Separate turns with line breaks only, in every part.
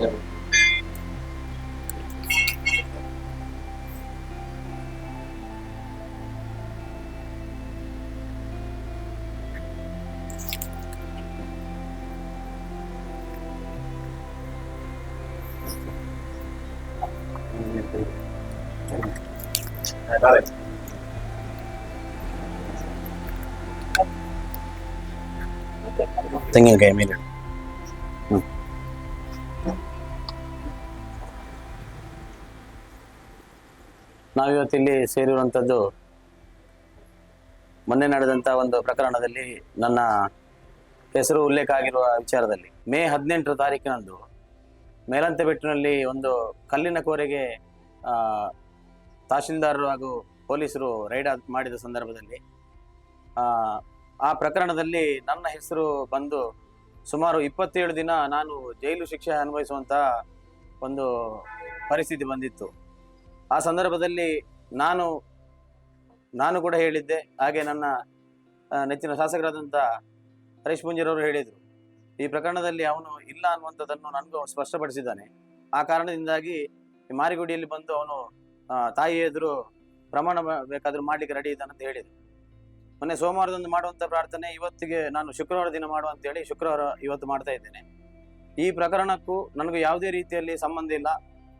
Yeah. I. Thinking game either. ನಾವಿವತ್ತಿಲ್ಲಿ ಸೇರಿರುವಂಥದ್ದು ಮೊನ್ನೆ ನಡೆದಂಥ ಒಂದು ಪ್ರಕರಣದಲ್ಲಿ ನನ್ನ ಹೆಸರು ಉಲ್ಲೇಖ ಆಗಿರುವ ವಿಚಾರದಲ್ಲಿ. ಮೇ ಹದಿನೆಂಟರ ತಾರೀಕಿನಂದು ಮೇಲಂತೆಬೆಟ್ಟಿನಲ್ಲಿ ಒಂದು ಕಲ್ಲಿನ ಕೋರೆಗೆ ತಹಶೀಲ್ದಾರರು ಹಾಗೂ ಪೊಲೀಸರು ರೈಡ್ ಮಾಡಿದ ಸಂದರ್ಭದಲ್ಲಿ ಆ ಪ್ರಕರಣದಲ್ಲಿ ನನ್ನ ಹೆಸರು ಬಂದು ಸುಮಾರು ಇಪ್ಪತ್ತೇಳು ದಿನ ನಾನು ಜೈಲು ಶಿಕ್ಷೆ ಅನುಭವಿಸುವಂತ ಒಂದು ಪರಿಸ್ಥಿತಿ ಬಂದಿತ್ತು. ಆ ಸಂದರ್ಭದಲ್ಲಿ ನಾನು ನಾನು ಕೂಡ ಹೇಳಿದ್ದೆ. ಹಾಗೆ ನನ್ನ ನೆಚ್ಚಿನ ಶಾಸಕರಾದಂಥ ಹರೀಶ್ ಪುಂಜರವರು ಹೇಳಿದರು. ಈ ಪ್ರಕರಣದಲ್ಲಿ ಅವನು ಇಲ್ಲ ಅನ್ನುವಂಥದ್ದನ್ನು ನನಗೂ ಸ್ಪಷ್ಟಪಡಿಸಿದ್ದಾನೆ. ಆ ಕಾರಣದಿಂದಾಗಿ ಮಾರಿಗುಡಿಯಲ್ಲಿ ಬಂದು ಅವನು ತಾಯಿ ಎದುರು ಪ್ರಮಾಣ ಬೇಕಾದರೂ ಮಾಡಲಿಕ್ಕೆ ರೆಡಿ ಇದ್ದಾನಂತ ಹೇಳಿದ್ರು. ಮೊನ್ನೆ ಸೋಮವಾರದಂದು ಮಾಡುವಂತ ಪ್ರಾರ್ಥನೆ, ಇವತ್ತಿಗೆ ನಾನು ಶುಕ್ರವಾರ ದಿನ ಮಾಡುವ ಅಂತೇಳಿ ಶುಕ್ರವಾರ ಇವತ್ತು ಮಾಡ್ತಾ ಇದ್ದೇನೆ. ಈ ಪ್ರಕರಣಕ್ಕೂ ನನಗೂ ಯಾವುದೇ ರೀತಿಯಲ್ಲಿ ಸಂಬಂಧ ಇಲ್ಲ.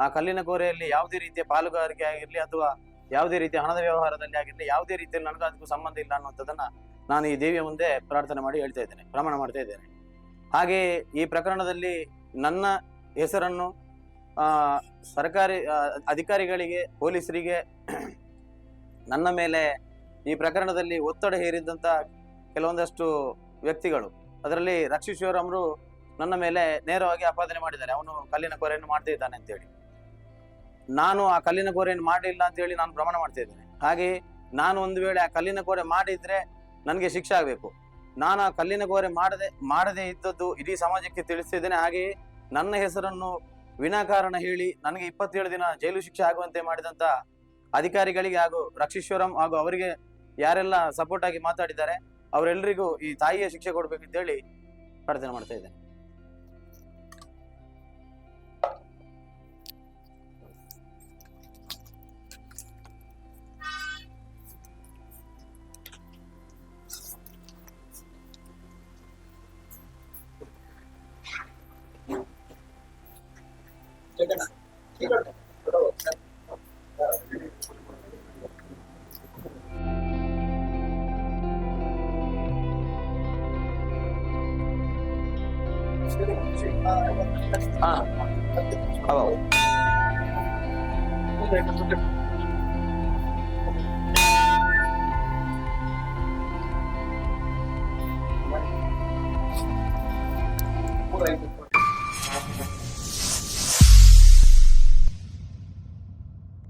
ಆ ಕಲ್ಲಿನ ಕೋರೆಯಲ್ಲಿ ಯಾವುದೇ ರೀತಿಯ ಪಾಲುಗಾರಿಕೆ ಆಗಿರಲಿ ಅಥವಾ ಯಾವುದೇ ರೀತಿಯ ಹಣದ ವ್ಯವಹಾರದಲ್ಲಿ ಆಗಿರಲಿ ಯಾವುದೇ ರೀತಿಯಲ್ಲಿ ನನಗೂ ಅದಕ್ಕೂ ಸಂಬಂಧ ಇಲ್ಲ ಅನ್ನುವಂಥದ್ದನ್ನು ನಾನು ಈ ದೇವಿಯ ಮುಂದೆ ಪ್ರಾರ್ಥನೆ ಮಾಡಿ ಹೇಳ್ತಾ ಇದ್ದೇನೆ ಪ್ರಮಾಣ ಮಾಡ್ತಾ ಇದ್ದೇನೆ. ಹಾಗೆ ಈ ಪ್ರಕರಣದಲ್ಲಿ ನನ್ನ ಹೆಸರನ್ನು ಸರ್ಕಾರಿ ಅಧಿಕಾರಿಗಳಿಗೆ, ಪೊಲೀಸರಿಗೆ, ನನ್ನ ಮೇಲೆ ಈ ಪ್ರಕರಣದಲ್ಲಿ ಒತ್ತಡ ಹೇರಿದ್ದಂಥ ಕೆಲವೊಂದಷ್ಟು ವ್ಯಕ್ತಿಗಳು. ಅದರಲ್ಲಿ ಶಿವರಾಮ್ರು ನನ್ನ ಮೇಲೆ ನೇರವಾಗಿ ಆಪಾದನೆ ಮಾಡಿದ್ದಾರೆ. ಅವನು ಕಲ್ಲಿನ ಕೊರೆಯನ್ನು ಮಾಡ್ತಾ ಇದ್ದಾನೆ ಅಂತೇಳಿ. ನಾನು ಆ ಕಲ್ಲಿನ ಕೋರೆಯನ್ನು ಮಾಡಲಿಲ್ಲ ಅಂತ ಹೇಳಿ ನಾನು ಭ್ರಮಣ ಮಾಡ್ತಾ ಇದ್ದೇನೆ. ಹಾಗೆ ನಾನು ಒಂದು ವೇಳೆ ಆ ಕಲ್ಲಿನ ಕೋರೆ ಮಾಡಿದ್ರೆ ನನಗೆ ಶಿಕ್ಷೆ ಆಗಬೇಕು. ನಾನು ಆ ಕಲ್ಲಿನ ಕೋರೆ ಮಾಡದೆ, ಮಾಡದೇ ಇದ್ದದ್ದು ಇಡೀ ಸಮಾಜಕ್ಕೆ ತಿಳಿಸ್ತಿದ್ದೇನೆ ಹಾಗೆಯೇ ನನ್ನ ಹೆಸರನ್ನು ವಿನಾಕಾರಣ ಹೇಳಿ ನನಗೆ ಇಪ್ಪತ್ತೇಳು ದಿನ ಜೈಲು ಶಿಕ್ಷೆ ಆಗುವಂತೆ ಮಾಡಿದಂಥ ಅಧಿಕಾರಿಗಳಿಗೆ ಹಾಗೂ ರಕ್ಷೀಶ್ವರಂ ಹಾಗೂ ಅವರಿಗೆ ಯಾರೆಲ್ಲ ಸಪೋರ್ಟ್ ಆಗಿ ಮಾತಾಡಿದ್ದಾರೆ ಅವರೆಲ್ಲರಿಗೂ ಈ ತಾಯಿಯ ಶಿಕ್ಷೆ ಕೊಡ್ಬೇಕು ಅಂತೇಳಿ ಪ್ರಾರ್ಥನೆ ಮಾಡ್ತಾ ಇದ್ದೇನೆ. Ah. Hello. Thank you.